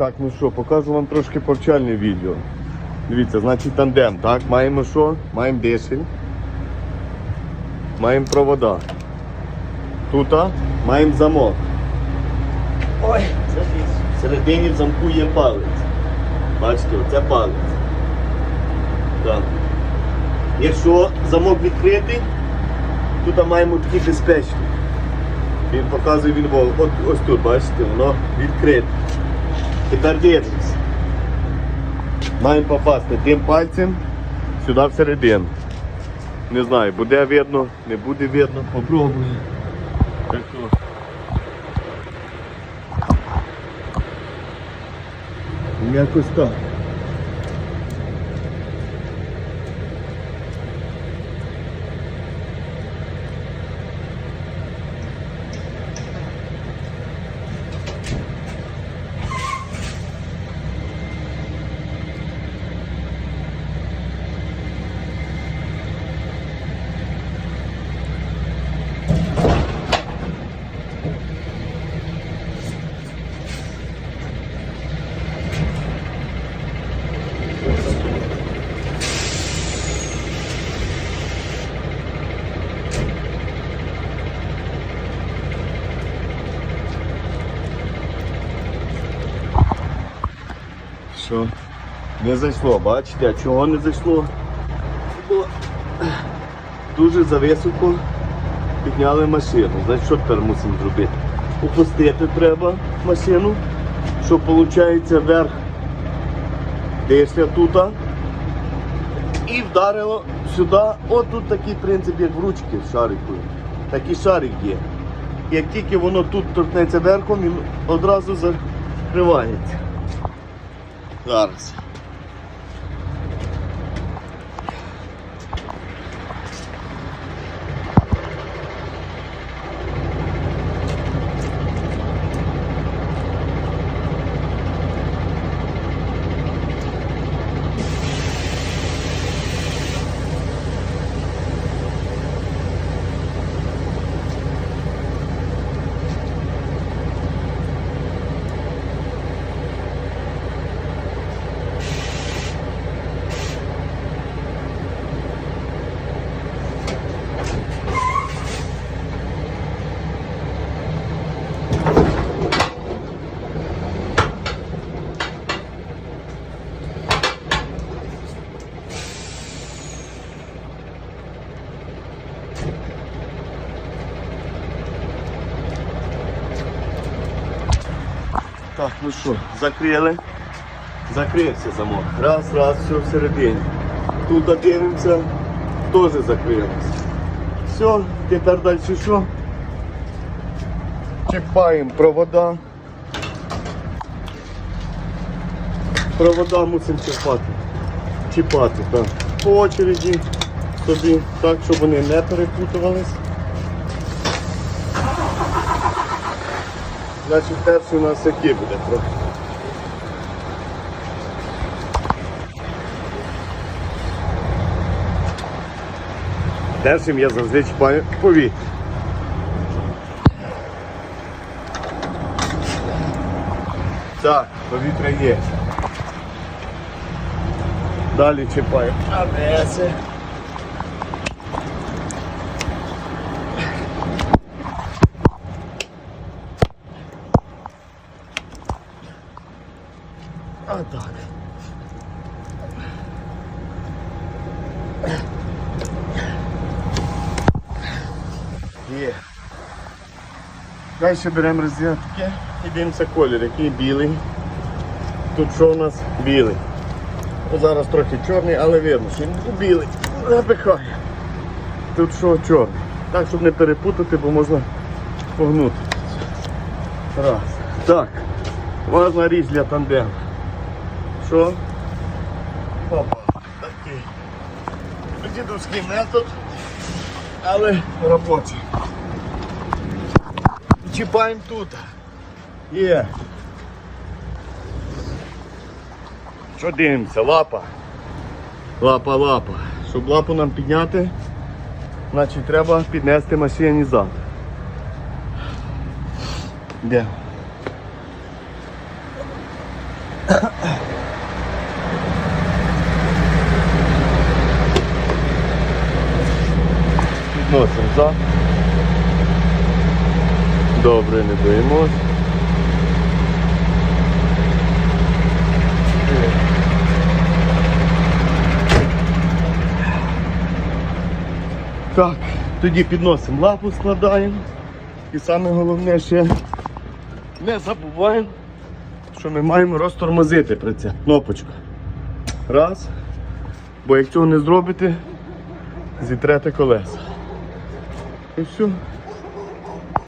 Так, ну що, покажу вам трошки повчальне відео. Дивіться, значить тандем, так? Маємо що? Маємо дешель. Маємо провода. Тут маємо замок. Ой, це. Всередині в замку є палець. Бачите, оце палець. Так. Якщо замок відкритий, тут маємо такий безпечний. Він показує він вол. От ось тут, бачите, воно відкрите. Тепер дивимось. Маємо попасти тим пальцем сюди всередину. Не знаю, буде видно, не буде видно, попробую. Так що. Якось так. Що? Не зайшло, бачите, а чого не зайшло? Бо дуже зависоко підняли машину. Значить, що тепер мусимо зробити? Опустити треба машину, щоб виходить верх дишля тут. І вдарило сюди. От тут такий принцип, як в ручки шарикою. Такий шарик є. Як тільки воно тут торкнеться верхом, він одразу закривається. Зараз. Ну що, закрили. Закрився замок. Раз, раз, все всередині. Тут дивимося, теж закрилося. Все, тепер далі що? Чіпаємо провода. Провода мусимо чіпати. Чіпати, так. По очереді собі, так, щоб вони не перепутувались. Значить, перший у нас який буде трохи. Першим я завжди чіпаю повітря. Так, повітря є. Далі чіпаю авеси. А. Є. Далі беремо розетки і дивимося колір, який білий. Тут що у нас білий. Зараз трохи чорний, але видно, що він білий. Напихає. Тут що чорний. Так, щоб не перепутати, бо можна погнути. Раз. Так. Важна річ для тандему. Що? Опа. Такий. Дідовський метод, але робочий. Чіпаємо тут. Є. Що дивимося? Лапа. Лапа, лапа. Щоб лапу нам підняти, значить треба піднести машині зад. Де? Назад. Добре, не боїмось. Так, тоді підносимо лапу, складаємо. І саме головне ще не забуваємо, що ми маємо розтормозити при це. Кнопочка. Раз. Бо як цього не зробите, зітрете колеса. І все.